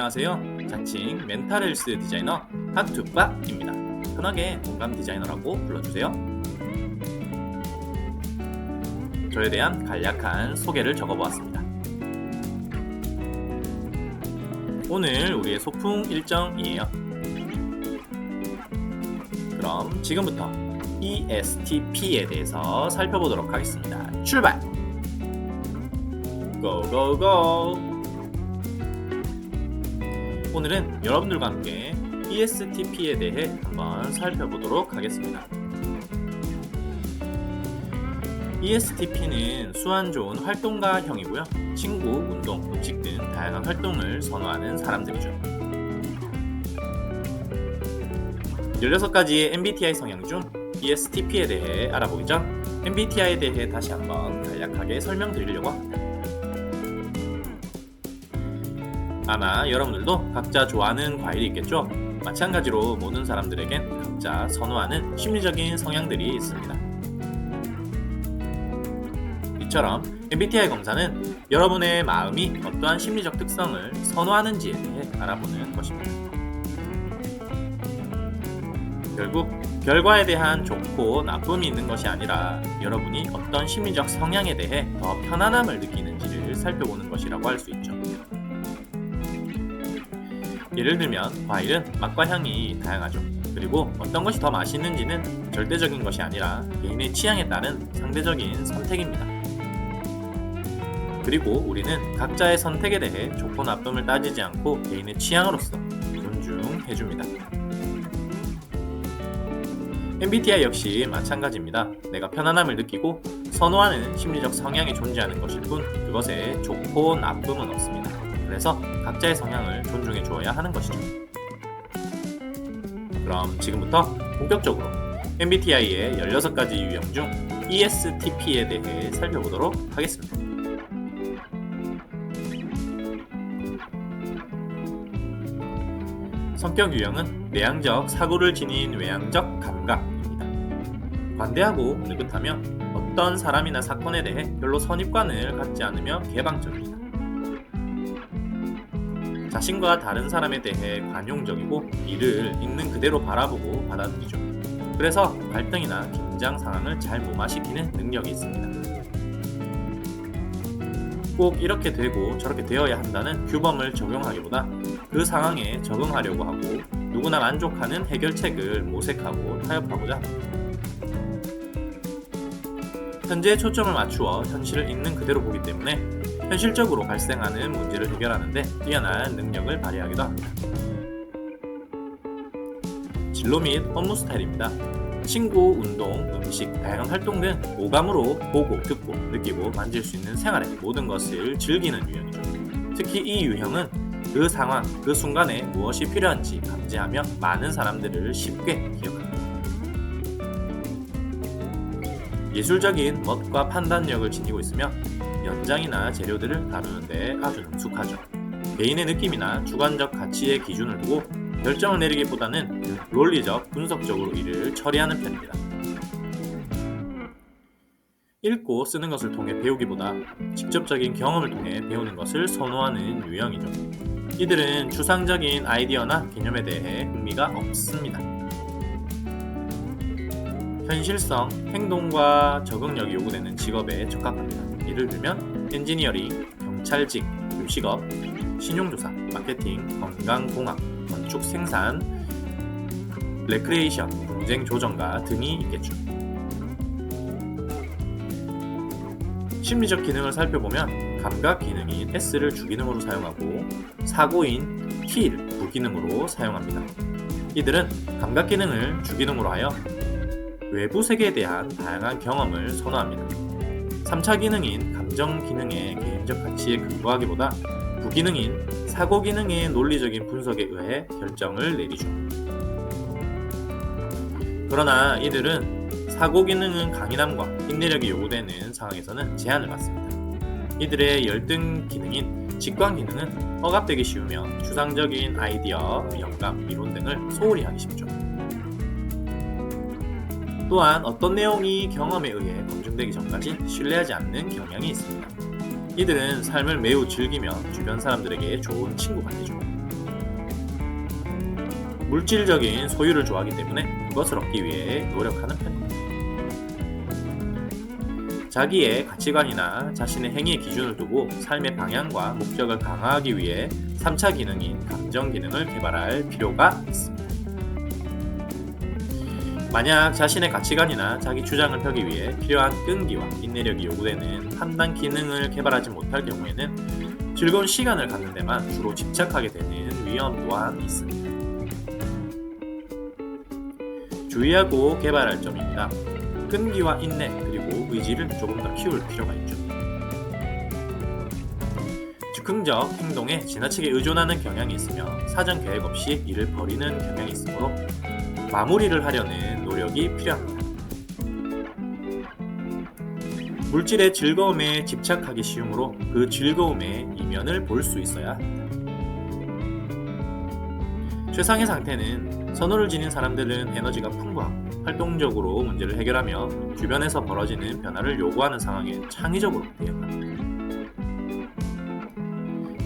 안녕하세요. 자칭 멘탈 헬스 디자이너 핫투빠입니다. 편하게 공감 디자이너라고 불러주세요. 저에 대한 간략한 소개를 적어보았습니다. 오늘 우리의 소풍 일정이에요. 그럼 지금부터 ESTP에 대해서 살펴보도록 하겠습니다. 출발! 고고고! 오늘은 여러분들과 함께 ESTP에 대해 한번 살펴보도록 하겠습니다. ESTP는 수완 좋은 활동가형이고요. 친구, 운동, 음식 등 다양한 활동을 선호하는 사람들이죠. 16가지의 MBTI 성향 중 ESTP에 대해 알아보기 전 MBTI에 대해 다시 한번 간략하게 설명드리려고 합니다. 아마 여러분들도 각자 좋아하는 과일이 있겠죠? 마찬가지로 모든 사람들에겐 각자 선호하는 심리적인 성향들이 있습니다. 이처럼 MBTI 검사는 여러분의 마음이 어떠한 심리적 특성을 선호하는지에 대해 알아보는 것입니다. 결국 결과에 대한 좋고 나쁨이 있는 것이 아니라 여러분이 어떤 심리적 성향에 대해 더 편안함을 느끼는지를 살펴보는 것이라고 할 수 있죠. 예를 들면 과일은 맛과 향이 다양하죠. 그리고 어떤 것이 더 맛있는지는 절대적인 것이 아니라 개인의 취향에 따른 상대적인 선택입니다. 그리고 우리는 각자의 선택에 대해 좋고 나쁨을 따지지 않고 개인의 취향으로서 존중해줍니다. MBTI 역시 마찬가지입니다. 내가 편안함을 느끼고 선호하는 심리적 성향이 존재하는 것일 뿐 그것에 좋고 나쁨은 없습니다. 그래서 각자의 성향을 존중해 주어야 하는 것이죠. 그럼 지금부터 본격적으로 MBTI의 16가지 유형 중 ESTP에 대해 살펴보도록 하겠습니다. 성격 유형은 내향적 사고를 지닌 외향적 감각입니다. 관대하고 느긋하며 어떤 사람이나 사건에 대해 별로 선입관을 갖지 않으며 개방적입니다. 자신과 다른 사람에 대해 관용적이고 이를 있는 그대로 바라보고 받아들이죠. 그래서 갈등이나 긴장 상황을 잘 무마시키는 능력이 있습니다. 꼭 이렇게 되고 저렇게 되어야 한다는 규범을 적용하기보다 그 상황에 적응하려고 하고 누구나 만족하는 해결책을 모색하고 타협하고자 합니다. 현재의 초점을 맞추어 현실을 있는 그대로 보기 때문에 현실적으로 발생하는 문제를 해결하는데 뛰어난 능력을 발휘하기도 합니다. 진로 및 업무 스타일입니다. 친구, 운동, 음식, 다양한 활동 등 오감으로 보고, 듣고, 느끼고, 만질 수 있는 생활의 모든 것을 즐기는 유형이죠. 특히 이 유형은 그 상황, 그 순간에 무엇이 필요한지 감지하며 많은 사람들을 쉽게 기억합니다. 예술적인 멋과 판단력을 지니고 있으며 연장이나 재료들을 다루는데 아주 능숙하죠. 개인의 느낌이나 주관적 가치의 기준을 두고 결정을 내리기보다는 논리적, 분석적으로 이를 처리하는 편입니다. 읽고 쓰는 것을 통해 배우기보다 직접적인 경험을 통해 배우는 것을 선호하는 유형이죠. 이들은 추상적인 아이디어나 개념에 대해 흥미가 없습니다. 현실성, 행동과 적응력이 요구되는 직업에 적합합니다. 예를 들면 엔지니어링, 경찰직, 요식업, 신용조사, 마케팅, 건강공학, 건축 생산, 레크레이션, 분쟁 조정가 등이 있겠죠. 심리적 기능을 살펴보면 감각 기능인 S를 주기능으로 사용하고 사고인 T를 부기능으로 사용합니다. 이들은 감각 기능을 주기능으로 하여 외부 세계에 대한 다양한 경험을 선호합니다. 3차 기능인 감정 기능의 개인적 가치에 근거하기보다 부기능인 사고 기능의 논리적인 분석에 의해 결정을 내리죠. 그러나 이들은 사고 기능은 강인함과 인내력이 요구되는 상황에서는 제한을 받습니다. 이들의 열등 기능인 직관 기능은 억압되기 쉬우며 추상적인 아이디어, 영감, 이론 등을 소홀히 하기 쉽죠. 또한 어떤 내용이 경험에 의해 검증되기 전까지 신뢰하지 않는 경향이 있습니다. 이들은 삶을 매우 즐기며 주변 사람들에게 좋은 친구가 되죠. 물질적인 소유를 좋아하기 때문에 그것을 얻기 위해 노력하는 편입니다. 자기의 가치관이나 자신의 행위의 기준을 두고 삶의 방향과 목적을 강화하기 위해 3차 기능인 감정 기능을 개발할 필요가 있습니다. 만약 자신의 가치관이나 자기 주장을 펴기 위해 필요한 끈기와 인내력이 요구되는 판단 기능을 개발하지 못할 경우에는 즐거운 시간을 갖는 데만 주로 집착하게 되는 위험 또한 있습니다. 주의하고 개발할 점입니다. 끈기와 인내 그리고 의지를 조금 더 키울 필요가 있죠. 즉흥적 행동에 지나치게 의존하는 경향이 있으며 사전 계획 없이 일을 벌이는 경향이 있으므로 마무리를 하려는 노력이 필요합니다. 물질의 즐거움에 집착하기 쉬우므로 그 즐거움의 이면을 볼 수 있어야 합니다. 최상의 상태는 선호를 지닌 사람들은 에너지가 풍부하고 활동적으로 문제를 해결하며 주변에서 벌어지는 변화를 요구하는 상황에 창의적으로 대응합니다.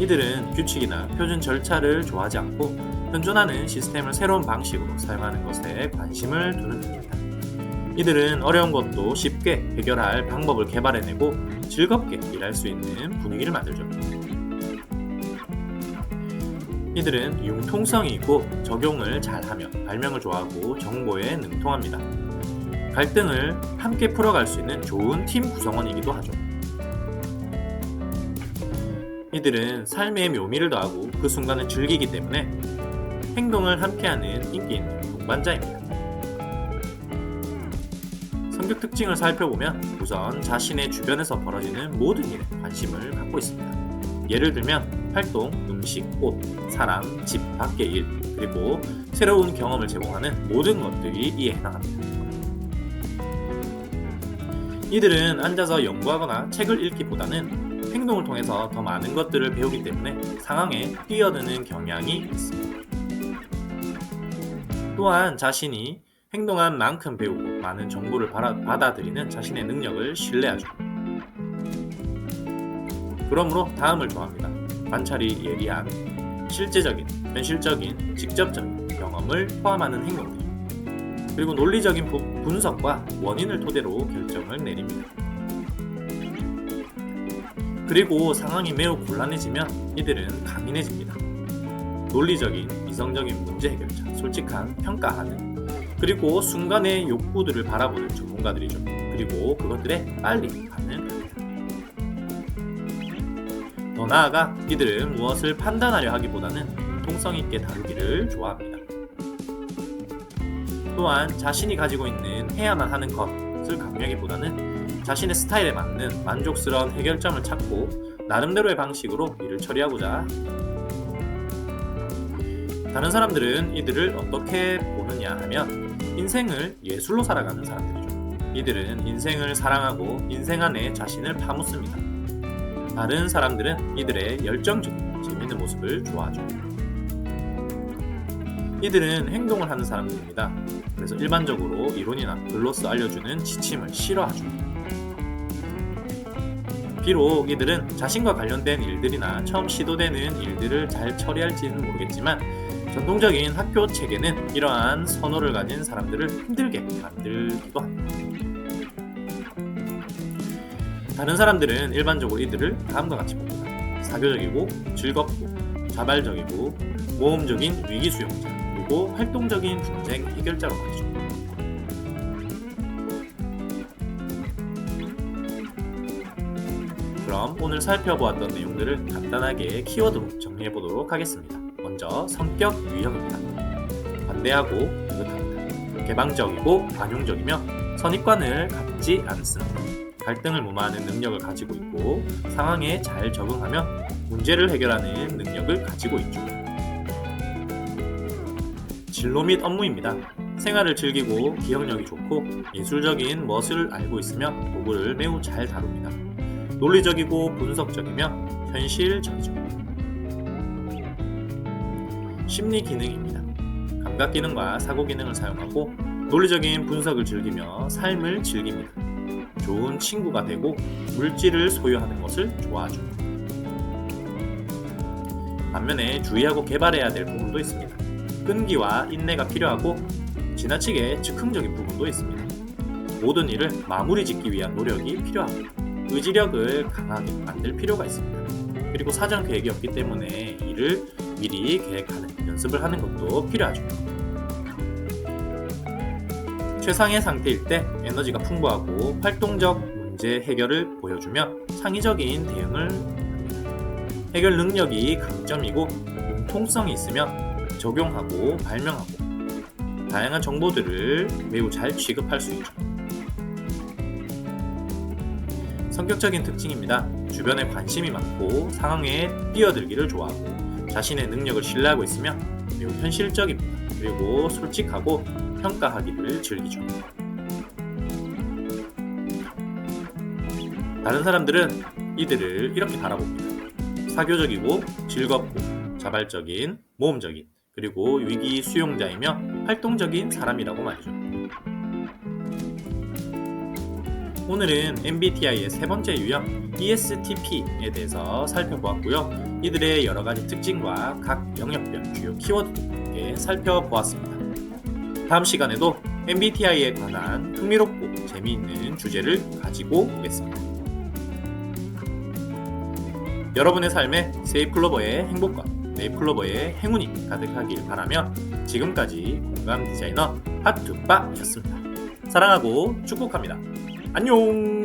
이들은 규칙이나 표준 절차를 좋아하지 않고 현존하는 시스템을 새로운 방식으로 사용하는 것에 관심을 두는 편입니다. 이들은 어려운 것도 쉽게 해결할 방법을 개발해내고 즐겁게 일할 수 있는 분위기를 만들죠. 이들은 융통성이 있고 적용을 잘하며 발명을 좋아하고 정보에 능통합니다. 갈등을 함께 풀어갈 수 있는 좋은 팀 구성원이기도 하죠. 이들은 삶의 묘미를 더하고 그 순간을 즐기기 때문에 행동을 함께하는 인기 있는 동반자입니다. 성격 특징을 살펴보면 우선 자신의 주변에서 벌어지는 모든 일에 관심을 갖고 있습니다. 예를 들면 활동, 음식, 옷, 사람, 집 밖의 일, 그리고 새로운 경험을 제공하는 모든 것들이 이에 해당합니다. 이들은 앉아서 연구하거나 책을 읽기보다는 행동을 통해서 더 많은 것들을 배우기 때문에 상황에 뛰어드는 경향이 있습니다. 또한 자신이 행동한 만큼 배우고 많은 정보를 받아들이는 자신의 능력을 신뢰하죠. 그러므로 다음을 좋아합니다. 관찰이 예리한, 실제적인, 현실적인, 직접적인 경험을 포함하는 행동들. 그리고 논리적인 분석과 원인을 토대로 결정을 내립니다. 그리고 상황이 매우 곤란해지면 이들은 강인해집니다. 논리적인, 이성적인 문제 해결자, 솔직한 평가하는, 그리고 순간의 욕구들을 바라보는 전문가들이죠. 그리고 그것들에 빨리 반응합니다. 더 나아가 이들은 무엇을 판단하려 하기보다는 통성 있게 다루기를 좋아합니다. 또한 자신이 가지고 있는 해야만 하는 것을 강요하기보다는 자신의 스타일에 맞는 만족스러운 해결점을 찾고 나름대로의 방식으로 일을 처리하고자 다 른 사람들은 이들을 어떻게 보느냐 하면 인생을 예술로 살아가는 사람들이죠. 이들은 인생을 사랑하고 인생 안에 자신을 파묻습니다. 다른 사람들은 이들의 열정적인 재밌는 모습을 좋아하죠. 이들은 행동을 하는 사람들입니다. 그래서 일반적으로 이론이나 글로써 알려주는 지침을 싫어하죠. 비록 이들은 자신과 관련된 일들이나 처음 시도되는 일들을 잘 처리할지는 모르겠지만 전통적인 학교 체계는 이러한 선호를 가진 사람들을 힘들게 만들기도 합니다. 다른 사람들은 일반적으로 이들을 다음과 같이 봅니다. 사교적이고 즐겁고 자발적이고 모험적인 위기 수용자 그리고 활동적인 분쟁 해결자로 말이죠. 그럼 오늘 살펴보았던 내용들을 간단하게 키워드로 정리해 보도록 하겠습니다. 먼저 성격 유형입니다. 관대하고 느긋합니다. 개방적이고 관용적이며 선입관을 갖지 않습니다. 갈등을 무마하는 능력을 가지고 있고 상황에 잘 적응하며 문제를 해결하는 능력을 가지고 있죠. 진로 및 업무입니다. 생활을 즐기고 기억력이 좋고 예술적인 멋을 알고 있으며 도구를 매우 잘 다룹니다. 논리적이고 분석적이며 현실적이죠. 심리 기능입니다. 감각 기능과 사고 기능을 사용하고 논리적인 분석을 즐기며 삶을 즐깁니다. 좋은 친구가 되고 물질을 소유하는 것을 좋아하죠. 반면에 주의하고 개발해야 될 부분도 있습니다. 끈기와 인내가 필요하고 지나치게 즉흥적인 부분도 있습니다. 모든 일을 마무리 짓기 위한 노력이 필요하고 의지력을 강하게 만들 필요가 있습니다. 그리고 사전 계획이 없기 때문에 일을 미리 계획하는 연습을 하는 것도 필요하죠. 최상의 상태일 때 에너지가 풍부하고 활동적 문제 해결을 보여주며 창의적인 대응을. 해결 능력이 강점이고 융통성이 있으며 적용하고 발명하고 다양한 정보들을 매우 잘 취급할 수 있죠. 성격적인 특징입니다. 주변에 관심이 많고 상황에 뛰어들기를 좋아하고 자신의 능력을 신뢰하고 있으며 매우 현실적입니다. 그리고 솔직하고 평가하기를 즐기죠. 다른 사람들은 이들을 이렇게 바라봅니다. 사교적이고 즐겁고 자발적인, 모험적인, 그리고 위기 수용자이며 활동적인 사람이라고 말이죠. 오늘은 MBTI의 세 번째 유형 ESTP에 대해서 살펴보았고요. 이들의 여러 가지 특징과 각 영역별 주요 키워드를 함께 살펴보았습니다. 다음 시간에도 MBTI에 관한 흥미롭고 재미있는 주제를 가지고 오겠습니다. 여러분의 삶에 세이클로버의 행복과 네이클로버의 행운이 가득하길 바라며 지금까지 공감 디자이너 핫투빠였습니다. 사랑하고 축복합니다. 안녕!